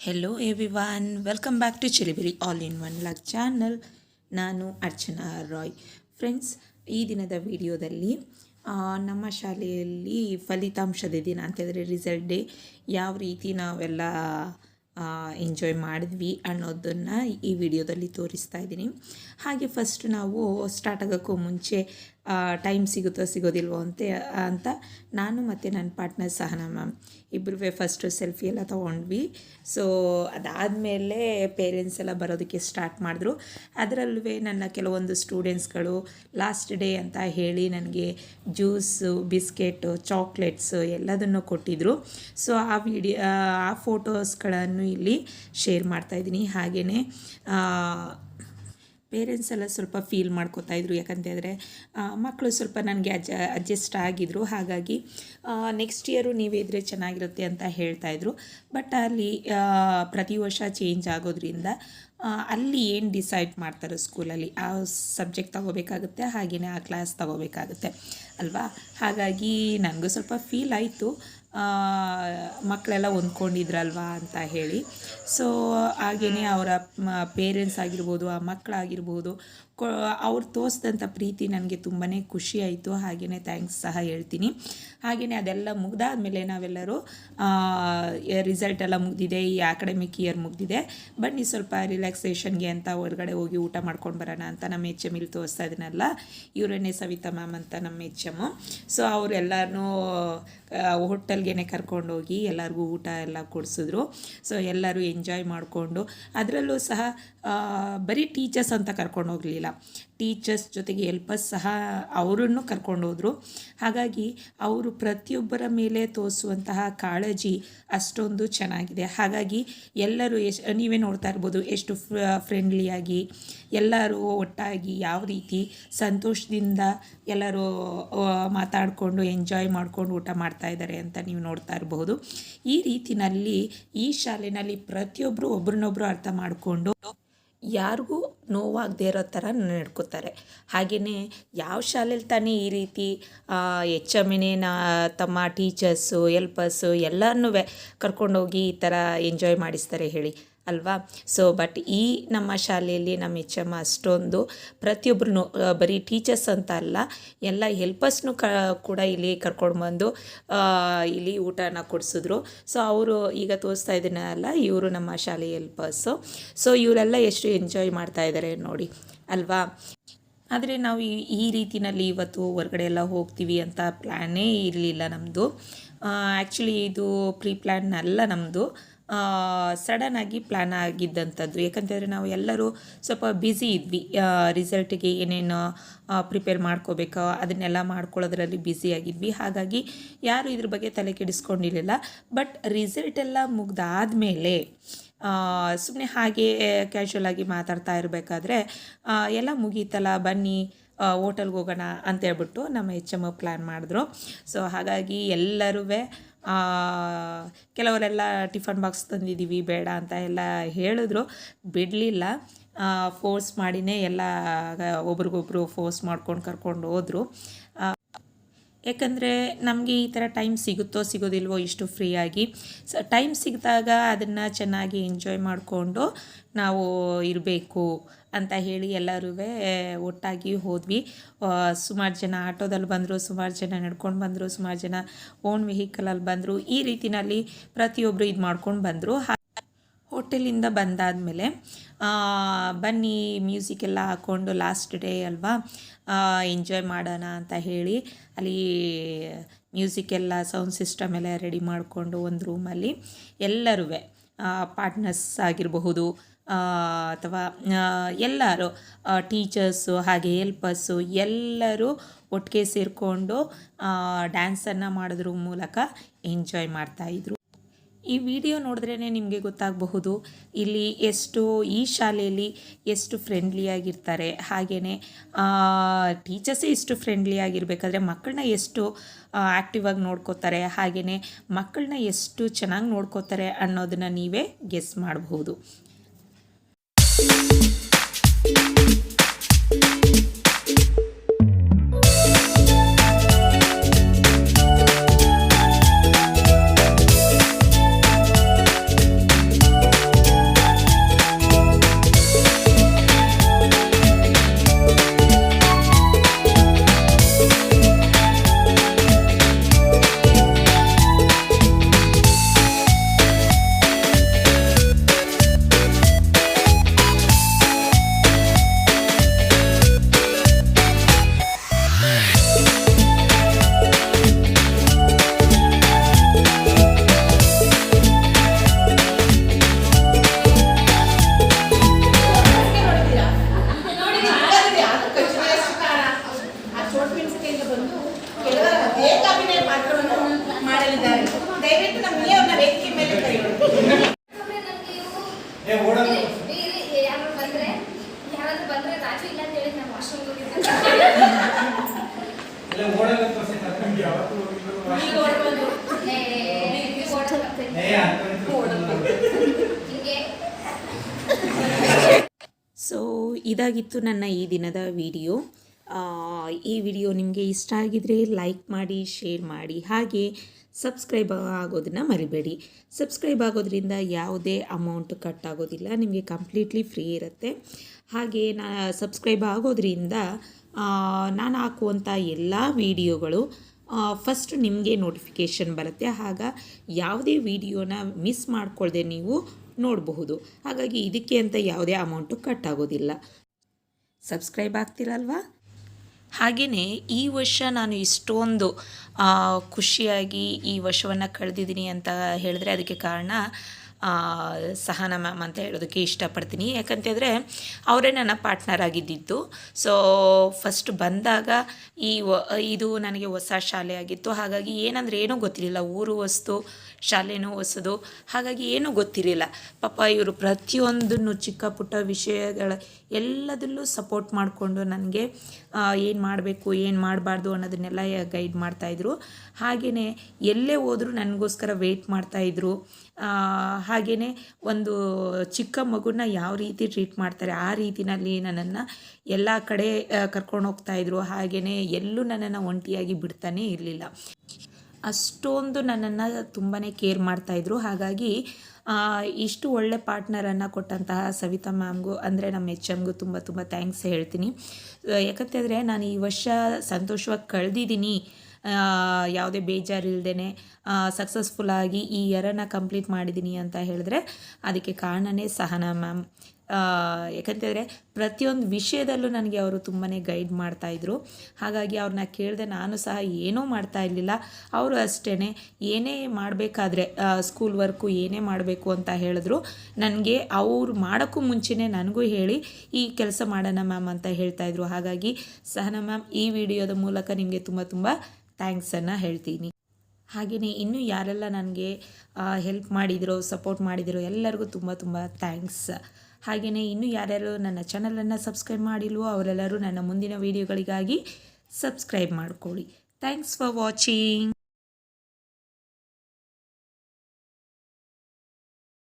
Hello everyone welcome back to Chilibiri all in one luck channel ನಾನು Archana Roy. Friends ಈ ದಿನದ ವಿಡಿಯೋದಲ್ಲಿ ನಮ್ಮ ಶಾಲೆಯಲ್ಲಿ ಫಲಿತಾಂಶದ ದಿನ ಅಂತಂದರೆ ರಿಸಲ್ಟ್ ಡೇ ಯಾವ ರೀತಿ ನಾವೆಲ್ಲ ಎಂಜಾಯ್ ಮಾಡಿದ್ವಿ ಅನ್ನೋದನ್ನು ಈ ವಿಡಿಯೋದಲ್ಲಿ ತೋರಿಸ್ತಾ ಇದ್ದೀನಿ. ಹಾಗೆ ಫಸ್ಟ್ ನಾವು ಸ್ಟಾರ್ಟ್ ಆಗೋಕ್ಕೂ ಮುಂಚೆ ಟೈಮ್ ಸಿಗುತ್ತೋ ಸಿಗೋದಿಲ್ವೋ ಅಂತ ಅಂತ ನಾನು ಮತ್ತು ನನ್ನ ಪಾರ್ಟ್ನರ್ ಸಹನಾ ಮ್ಯಾಮ್ ಇಬ್ಬರೂ ಫಸ್ಟು ಸೆಲ್ಫಿ ಎಲ್ಲ ತೊಗೊಂಡ್ವಿ. ಸೊ ಅದಾದಮೇಲೆ ಪೇರೆಂಟ್ಸ್ ಎಲ್ಲ ಬರೋದಕ್ಕೆ ಸ್ಟಾರ್ಟ್ ಮಾಡಿದ್ರು. ಅದರಲ್ಲೂ ನನ್ನ ಕೆಲವೊಂದು ಸ್ಟೂಡೆಂಟ್ಸ್ಗಳು ಲಾಸ್ಟ್ ಡೇ ಅಂತ ಹೇಳಿ ನನಗೆ ಜ್ಯೂಸು ಬಿಸ್ಕೆಟು ಚಾಕ್ಲೇಟ್ಸು ಎಲ್ಲದನ್ನು ಕೊಟ್ಟಿದ್ದರು ಸೊ ಆ ವಿಡಿಯೋ ಆ ಫೋಟೋಸ್ಗಳನ್ನು ಇಲ್ಲಿ ಶೇರ್ ಮಾಡ್ತಾಯಿದ್ದೀನಿ ಹಾಗೆಯೇ ಪೇರೆಂಟ್ಸ್ ಎಲ್ಲ ಸ್ವಲ್ಪ ಫೀಲ್ ಮಾಡ್ಕೋತಾ ಇದ್ರು. ಯಾಕಂತಂದರೆ ಮಕ್ಕಳು ಸ್ವಲ್ಪ ನನಗೆ ಅಜ ಅಡ್ಜಸ್ಟ್ ಆಗಿದ್ರು. ಹಾಗಾಗಿ ನೆಕ್ಸ್ಟ್ ಇಯರು ನೀವೇ ಇದ್ರೆ ಚೆನ್ನಾಗಿರುತ್ತೆ ಅಂತ ಹೇಳ್ತಾಯಿದ್ರು ಬಟ್ ಅಲ್ಲಿ ಪ್ರತಿ ವರ್ಷ ಚೇಂಜ್ ಆಗೋದ್ರಿಂದ ಅಲ್ಲಿ ಏನು ಡಿಸೈಡ್ ಮಾಡ್ತಾರೆ ಸ್ಕೂಲಲ್ಲಿ ಆ ಸಬ್ಜೆಕ್ಟ್ ತಗೋಬೇಕಾಗುತ್ತೆ ಹಾಗೆಯೇ ಆ ಕ್ಲಾಸ್ ತಗೋಬೇಕಾಗುತ್ತೆ. ಅಲ್ವಾ? ಹಾಗಾಗಿ, ನನಗೂ ಸ್ವಲ್ಪ ಫೀಲ್ ಆಯಿತು. ಮಕ್ಕಳೆಲ್ಲ ಹೊಂದ್ಕೊಂಡಿದ್ರಲ್ವಾ ಅಂತ ಹೇಳಿ. ಸೊ ಹಾಗೆಯೇ ಅವರ ಪೇರೆಂಟ್ಸ್ ಆಗಿರ್ಬೋದು, ಆ ಮಕ್ಕಳಾಗಿರ್ಬೋದು, ಕೊ, ಅವ್ರು ತೋರಿಸಿದಂಥ ಪ್ರೀತಿ ನನಗೆ ತುಂಬಾ ಖುಷಿ ಆಯಿತು. ಹಾಗೆಯೇ ಥ್ಯಾಂಕ್ಸ್ ಸಹ ಹೇಳ್ತೀನಿ. ಹಾಗೆಯೇ ಅದೆಲ್ಲ ಮುಗ್ದಾದ್ಮೇಲೆ ನಾವೆಲ್ಲರೂ ರಿಸಲ್ಟ್ ಎಲ್ಲ ಮುಗ್ದಿದೆ. ಈ ಅಕಾಡೆಮಿಕ್ ಇಯರ್ ಮುಗ್ದಿದೆ. ಬನ್ನಿ ಸ್ವಲ್ಪ ರಿಲ್ಯಾಕ್ಸೇಷನ್ಗೆ ಅಂತ ಹೊರಗಡೆ ಹೋಗಿ ಊಟ ಮಾಡ್ಕೊಂಡು ಬರೋಣ ಅಂತ ನಮ್ಮ ಎಚ್ ಎಂ ಇಲ್ಲಿ ತೋರಿಸ್ತಾ ಇದನ್ನಲ್ಲ ಇವರನ್ನೇ ಸವಿತಾ ಮ್ಯಾಮ್ ಅಂತ ನಮ್ಮ ಎಚ್ ಎಮ್ಮು ಸೊ ಅವರೆಲ್ಲರೂ ಹೋಟೆಲ್ಗೆ ಕರ್ಕೊಂಡೋಗಿ ಎಲ್ಲರಿಗೂ ಊಟ ಎಲ್ಲ ಕೊಡಿಸಿದ್ರು. ಸೊ ಎಲ್ಲರೂ ಎಂಜಾಯ್ ಮಾಡಿಕೊಂಡು ಅದರಲ್ಲೂ ಸಹ ಬರೀ ಟೀಚರ್ಸ್ ಅಂತ ಕರ್ಕೊಂಡು ಹೋಗಲಿಲ್ಲ. ಟೀಚರ್ಸ್ ಜೊತೆಗೆ ಎಲ್ಪರ್ಸ್ ಸಹ ಅವರನ್ನು ಕರ್ಕೊಂಡು ಹೋದರು. ಹಾಗಾಗಿ ಅವರು ಪ್ರತಿಯೊಬ್ಬರ ಮೇಲೆ ತೋರಿಸುವಂತಹ ಕಾಳಜಿ ಅಷ್ಟೊಂದು ಚೆನ್ನಾಗಿದೆ. ಹಾಗಾಗಿ ಎಲ್ಲರೂ ಎಶ್ ನೀವೇ ನೋಡ್ತಾ ಇರ್ಬೋದು, ಎಷ್ಟು ಫ್ರೆಂಡ್ಲಿಯಾಗಿ ಎಲ್ಲರೂ ಒಟ್ಟಾಗಿ ಯಾವ ರೀತಿ ಸಂತೋಷದಿಂದ ಎಲ್ಲರೂ ಮಾತಾಡಿಕೊಂಡು ಎಂಜಾಯ್ ಮಾಡಿಕೊಂಡು ಊಟ ಮಾಡ್ತಾ ಇದ್ದಾರೆ ಅಂತ ನೀವು ನೋಡ್ತಾ ಇರಬಹುದು ಈ ರೀತಿನಲ್ಲಿ ಈ ಶಾಲೆಯಲ್ಲಿ ಪ್ರತಿಯೊಬ್ಬರು ಒಬ್ರನ್ನೊಬ್ರು ಅರ್ಥ ಮಾಡಿಕೊಂಡು ಯಾರಿಗೂ ನೋವಾಗದೇ ಇರೋ ಥರ ನಡ್ಕೋತಾರೆ. ಹಾಗೆಯೇ ಯಾವ ಶಾಲೆಯಲ್ಲಿ ತಾನೇ ಈ ರೀತಿ ಎಚ್ ಎಮ್ನೇ ನಾ ತಮ್ಮ ಟೀಚರ್ಸು, ಎಲ್ಪರ್ಸು ಎಲ್ಲರನ್ನೂ ಕರ್ಕೊಂಡೋಗಿ ಈ ಥರ ಎಂಜಾಯ್ ಮಾಡಿಸ್ತಾರೆ ಹೇಳಿ. ಅಲ್ವಾ? ಸೊ ಬಟ್ ಈ ನಮ್ಮ ಶಾಲೆಯಲ್ಲಿ ನಮ್ಮ ಎಚ್ ಎಂ ಅಷ್ಟೊಂದು ಪ್ರತಿಯೊಬ್ಬರು ಬರೀ ಟೀಚರ್ಸ್ ಅಂತ ಅಲ್ಲ, ಎಲ್ಲ ಹೆಲ್ಪರ್ಸ್ನು ಕ, ಕೂಡ ಇಲ್ಲಿ ಕರ್ಕೊಂಡು ಬಂದು ಇಲ್ಲಿ ಊಟನ ಕೊಡಿಸಿದ್ರು. ಸೊ ಅವರು ಈಗ ತೋರಿಸ್ತಾ ಇದ್ದೀನಲ್ಲ ಇವರು ನಮ್ಮ ಶಾಲೆ ಹೆಲ್ಪರ್ಸು ಸೊ ಇವರೆಲ್ಲ ಎಷ್ಟು ಎಂಜಾಯ್ ಮಾಡ್ತಾ ಇದ್ದಾರೆ ನೋಡಿ, ಅಲ್ವಾ? ಆದರೆ ನಾವು ಈ ಈ ರೀತಿನಲ್ಲಿ ಇವತ್ತು ಹೊರಗಡೆ ಎಲ್ಲ ಹೋಗ್ತೀವಿ ಅಂತ ಪ್ಲ್ಯಾನೇ ಇರಲಿಲ್ಲ ನಮ್ಮದು ಆ್ಯಕ್ಚುಲಿ ಇದು ಪ್ರೀ ಪ್ಲ್ಯಾನ್ ಅಲ್ಲ ನಮ್ಮದು ಸಡನ್ನಾಗಿ ಪ್ಲ್ಯಾನ್ ಆಗಿದ್ದಂಥದ್ದು ಯಾಕಂತಂದರೆ ನಾವು ಎಲ್ಲರೂ ಸ್ವಲ್ಪ ಬ್ಯುಸಿ ಇದ್ವಿ. ರಿಸಲ್ಟಿಗೆ ಏನೇನು ಪ್ರಿಪೇರ್ ಮಾಡ್ಕೋಬೇಕೋ ಅದನ್ನೆಲ್ಲ ಮಾಡ್ಕೊಳ್ಳೋದ್ರಲ್ಲಿ ಬ್ಯುಸಿ ಆಗಿದ್ವಿ. ಹಾಗಾಗಿ ಯಾರು ಇದ್ರ ಬಗ್ಗೆ ತಲೆ ಕೆಡಿಸ್ಕೊಂಡಿರಲಿಲ್ಲ. ಬಟ್ ರಿಸಲ್ಟ್ ಎಲ್ಲ ಮುಗ್ದಾದ್ಮೇಲೆ ಸುಮ್ಮನೆ ಹಾಗೆ ಕ್ಯಾಶುವಲ್ ಆಗಿ ಮಾತಾಡ್ತಾ ಇರಬೇಕಾದ್ರೆ ಎಲ್ಲ ಮುಗೀತಲ್ಲ ಬನ್ನಿ ಹೋಟೆಲ್ಗೆ ಹೋಗೋಣ ಅಂತ ಹೇಳ್ಬಿಟ್ಟು ನಮ್ಮ ಎಚ್ ಎಂ ಪ್ಲ್ಯಾನ್ ಮಾಡಿದ್ರು. ಸೊ ಹಾಗಾಗಿ ಎಲ್ಲರೂ ಕೆಲವರೆಲ್ಲ ಟಿಫನ್ ಬಾಕ್ಸ್ ತಂದಿದ್ದೀವಿ, ಬೇಡ ಅಂತ ಎಲ್ಲ ಹೇಳಿದ್ರು. ಬಿಡಲಿಲ್ಲ. ಫೋರ್ಸ್ ಮಾಡಿನೇ ಎಲ್ಲ ಒಬ್ರಿಗೊಬ್ರು ಫೋರ್ಸ್ ಮಾಡ್ಕೊಂಡು ಕರ್ಕೊಂಡು ಹೋದರು. ಯಾಕಂದರೆ ನಮಗೆ ಈ ಥರ ಟೈಮ್ ಸಿಗುತ್ತೋ ಸಿಗೋದಿಲ್ವೋ ಇಷ್ಟು ಫ್ರೀಯಾಗಿ ಸ ಟೈಮ್ ಸಿಗ್ದಾಗ ಅದನ್ನು ಚೆನ್ನಾಗಿ ಎಂಜಾಯ್ ಮಾಡಿಕೊಂಡು ನಾವು ಇರಬೇಕು ಅಂತ ಹೇಳಿ ಎಲ್ಲರೂ ಒಟ್ಟಾಗಿ ಹೋದ್ವಿ. ಸುಮಾರು ಜನ ಆಟೋದಲ್ಲಿ ಬಂದರು, ಸುಮಾರು ಜನ ನಡ್ಕೊಂಡು ಬಂದರು, ಸುಮಾರು ಜನ ಓನ್ ವೆಹಿಕಲಲ್ಲಿ ಬಂದರು. ಈ ರೀತಿಯಲ್ಲಿ ಪ್ರತಿಯೊಬ್ಬರು ಇದು ಮಾಡ್ಕೊಂಡು ಬಂದರು. ಹೋಟೆಲಿಂದ ಬಂದಾದಮೇಲೆ ಬನ್ನಿ ಮ್ಯೂಸಿಕ್ ಎಲ್ಲ ಹಾಕ್ಕೊಂಡು ಲಾಸ್ಟ್ ಡೇ ಅಲ್ವಾ ಎಂಜಾಯ್ ಮಾಡೋಣ ಅಂತ ಹೇಳಿ ಅಲ್ಲಿ ಮ್ಯೂಸಿಕ್ ಎಲ್ಲ ಸೌಂಡ್ ಸಿಸ್ಟಮ್ ಎಲ್ಲ ರೆಡಿ ಮಾಡಿಕೊಂಡು ಒಂದು ರೂಮಲ್ಲಿ ಎಲ್ಲರೂ ಪಾರ್ಟ್ನರ್ಸ್ ಆಗಿರಬಹುದು ಅಥವಾ ಎಲ್ಲರೂ ಟೀಚರ್ಸು ಹಾಗೆ ಹೆಲ್ಪರ್ಸು ಎಲ್ಲರೂ ಒಟ್ಟಿಗೆ ಸೇರಿಕೊಂಡು ಡ್ಯಾನ್ಸನ್ನು ಮಾಡೋದ್ರ ಮೂಲಕ ಎಂಜಾಯ್ ಮಾಡ್ತಾಯಿದ್ರು ಈ ವಿಡಿಯೋ ನೋಡಿದ್ರೇ ನಿಮಗೆ ಗೊತ್ತಾಗಬಹುದು. ಇಲ್ಲಿ ಎಷ್ಟು ಈ ಶಾಲೆಯಲ್ಲಿ ಎಷ್ಟು ಫ್ರೆಂಡ್ಲಿಯಾಗಿರ್ತಾರೆ ಹಾಗೆಯೇ ಟೀಚರ್ಸೇ ಎಷ್ಟು ಫ್ರೆಂಡ್ಲಿಯಾಗಿರಬೇಕಾದ್ರೆ ಮಕ್ಕಳನ್ನ ಎಷ್ಟು ಆ್ಯಕ್ಟಿವ್ ಆಗಿ ನೋಡ್ಕೋತಾರೆ. ಹಾಗೆಯೇ ಮಕ್ಕಳನ್ನ ಎಷ್ಟು ಚೆನ್ನಾಗಿ ನೋಡ್ಕೋತಾರೆ ಅನ್ನೋದನ್ನು ನೀವೇ ಗೆಸ್ ಮಾಡಬಹುದು. ಸೊ ಇದಾಗಿತ್ತು ನನ್ನ ಈ ದಿನದ ವಿಡಿಯೋ. ಈ ವಿಡಿಯೋ ನಿಮಗೆ ಇಷ್ಟ ಆಗಿದ್ರೆ ಲೈಕ್ ಮಾಡಿ, ಶೇರ್ ಮಾಡಿ, ಹಾಗೆ ಸಬ್ಸ್ಕ್ರೈಬ್ ಆಗೋದನ್ನು ಮರಿಬೇಡಿ. ಸಬ್ಸ್ಕ್ರೈಬ್ ಆಗೋದ್ರಿಂದ ಯಾವುದೇ ಅಮೌಂಟ್ ಕಟ್ ಆಗೋದಿಲ್ಲ, ನಿಮಗೆ ಕಂಪ್ಲೀಟ್ಲಿ ಫ್ರೀ ಇರುತ್ತೆ. ಹಾಗೆ ನಾ, ಸಬ್ಸ್ಕ್ರೈಬ್ ಆಗೋದ್ರಿಂದ ನಾನು ಹಾಕುವಂಥ ಎಲ್ಲ ವಿಡಿಯೋಗಳು ಫಸ್ಟ್ ನಿಮಗೆ ನೋಟಿಫಿಕೇಷನ್ ಬರುತ್ತೆ. ಆಗ ಯಾವುದೇ ವಿಡಿಯೋನ ಮಿಸ್ ಮಾಡಿಕೊಳ್ಳದೆ ನೀವು ನೋಡಬಹುದು. ಹಾಗಾಗಿ ಇದಕ್ಕೆ ಅಂತ ಯಾವುದೇ ಅಮೌಂಟು ಕಟ್ ಆಗೋದಿಲ್ಲ. ಸಬ್ಸ್ಕ್ರೈಬ್ ಆಗ್ತಿರಲ್ವಾ? ಹಾಗೆಯೇ ಈ ವರ್ಷ ನಾನು ಇಷ್ಟೊಂದು ಖುಷಿಯಾಗಿ ಈ ವರ್ಷವನ್ನು ಕಳೆದಿದ್ದೀನಿ ಅಂತ ಹೇಳಿದ್ರೆ ಅದಕ್ಕೆ ಕಾರಣ ಸಹನಾ ಮ್ಯಾಮ್ ಅಂತ ಹೇಳೋದಕ್ಕೆ ಇಷ್ಟಪಡ್ತೀನಿ. ಯಾಕಂತಂದರೆ ಅವರೇ ನನ್ನ ಪಾರ್ಟ್ನರ್ ಆಗಿದ್ದಿದ್ದು. ಸೊ ಫಸ್ಟ್ ಬಂದಾಗ ಈ ಇದು ನನಗೆ ಹೊಸ ಶಾಲೆ ಆಗಿತ್ತು. ಹಾಗಾಗಿ ಏನಂದರೆ ಏನೂ ಗೊತ್ತಿರಲಿಲ್ಲ. ಊರು ಹೊಸ್ತು, ಶಾಲೆನೂ ಹೊಸದು. ಹಾಗಾಗಿ ಏನೂ ಗೊತ್ತಿರಲಿಲ್ಲ. ಪಾಪ ಇವರು ಪ್ರತಿಯೊಂದನ್ನು ಚಿಕ್ಕ ಪುಟ್ಟ ವಿಷಯಗಳ ಎಲ್ಲದಲ್ಲೂ ಸಪೋರ್ಟ್ ಮಾಡಿಕೊಂಡು ನನಗೆ ಏನು ಮಾಡಬೇಕು, ಏನು ಮಾಡಬಾರ್ದು ಅನ್ನೋದನ್ನೆಲ್ಲ ಗೈಡ್ ಮಾಡ್ತಾಯಿದ್ರು ಹಾಗೆಯೇ ಎಲ್ಲೇ ಹೋದರೂ ನನಗೋಸ್ಕರ ವೆಯ್ಟ್ ಮಾಡ್ತಾಯಿದ್ರು ಹಾಗೆಯೇ ಒಂದು ಚಿಕ್ಕ ಮಗುನ ಯಾವ ರೀತಿ ಟ್ರೀಟ್ ಮಾಡ್ತಾರೆ, ಆ ರೀತಿನಲ್ಲಿ ನನ್ನನ್ನು ಎಲ್ಲ ಕಡೆ ಕರ್ಕೊಂಡು ಹೋಗ್ತಾಯಿದ್ರು ಹಾಗೆಯೇ ಎಲ್ಲೂ ನನ್ನನ್ನು ಒಂಟಿಯಾಗಿ ಬಿಡ್ತಾನೇ ಇರಲಿಲ್ಲ. ಅಷ್ಟೊಂದು ನನ್ನನ್ನು ತುಂಬಾ ಕೇರ್ ಮಾಡ್ತಾಯಿದ್ರು ಹಾಗಾಗಿ ಇಷ್ಟು ಒಳ್ಳೆ ಪಾರ್ಟ್ನರನ್ನು ಕೊಟ್ಟಂತಹ ಸವಿತಾ ಮ್ಯಾಮ್ಗೂ, ಅಂದರೆ ನಮ್ಮ ಎಚ್ ಎಮ್ಗೂ ತುಂಬ ತುಂಬ ಥ್ಯಾಂಕ್ಸ್ ಹೇಳ್ತೀನಿ. ಯಾಕಂತಂದರೆ ನಾನು ಈ ವರ್ಷ ಸಂತೋಷವಾಗಿ ಕಳೆದಿದ್ದೀನಿ. ಯಾವುದೇ ಬೇಜಾರಿಲ್ದೇ ಸಕ್ಸಸ್ಫುಲ್ಲಾಗಿ ಈ ಇಯರನ್ನು ಕಂಪ್ಲೀಟ್ ಮಾಡಿದ್ದೀನಿ ಅಂತ ಹೇಳಿದ್ರೆ ಅದಕ್ಕೆ ಕಾರಣನೇ ಸಹನಾ ಮ್ಯಾಮ್ ಯಾಕಂತಂದರೆ ಪ್ರತಿಯೊಂದು ವಿಷಯದಲ್ಲೂ ನನಗೆ ಅವರು ತುಂಬಾ ಗೈಡ್ ಮಾಡ್ತಾಯಿದ್ರು ಹಾಗಾಗಿ ಅವ್ರನ್ನ ಕೇಳಿದೆ ನಾನು ಸಹ ಏನೂ ಮಾಡ್ತಾ ಇರಲಿಲ್ಲ. ಅವರು ಅಷ್ಟೇ ಏನೇ ಮಾಡಬೇಕಾದ್ರೆ ಸ್ಕೂಲ್ ವರ್ಕು ಏನೇ ಮಾಡಬೇಕು ಅಂತ ಹೇಳಿದ್ರು. ನನಗೆ ಅವ್ರು ಮಾಡೋಕ್ಕೂ ಮುಂಚೆನೇ ನನಗೂ ಹೇಳಿ ಈ ಕೆಲಸ ಮಾಡೋಣ ಮ್ಯಾಮ್ ಅಂತ ಹೇಳ್ತಾಯಿದ್ರು ಹಾಗಾಗಿ ಸಹನಾ ಮ್ಯಾಮ್ ಈ ವಿಡಿಯೋದ ಮೂಲಕ ನಿಮಗೆ ತುಂಬ ತುಂಬ ಥ್ಯಾಂಕ್ಸನ್ನು ಹೇಳ್ತೀನಿ. ಹಾಗೆಯೇ ಇನ್ನೂ ಯಾರೆಲ್ಲ ನನಗೆ ಹೆಲ್ಪ್ ಮಾಡಿದಿರೋ ಸಪೋರ್ಟ್ ಮಾಡಿದಿರೋ, ಎಲ್ಲರಿಗೂ ತುಂಬ ತುಂಬ ಥ್ಯಾಂಕ್ಸ್ ಹಾಗೆಯೇ ಇನ್ನೂ ಯಾರ್ಯಾರು ನನ್ನ ಚಾನಲನ್ನು ಸಬ್ಸ್ಕ್ರೈಬ್ ಮಾಡಿಲ್ವೋ ಅವರೆಲ್ಲರೂ ನನ್ನ ಮುಂದಿನ ವೀಡಿಯೋಗಳಿಗಾಗಿ ಸಬ್ಸ್ಕ್ರೈಬ್ ಮಾಡಿಕೊಳ್ಳಿ. Thanks for watching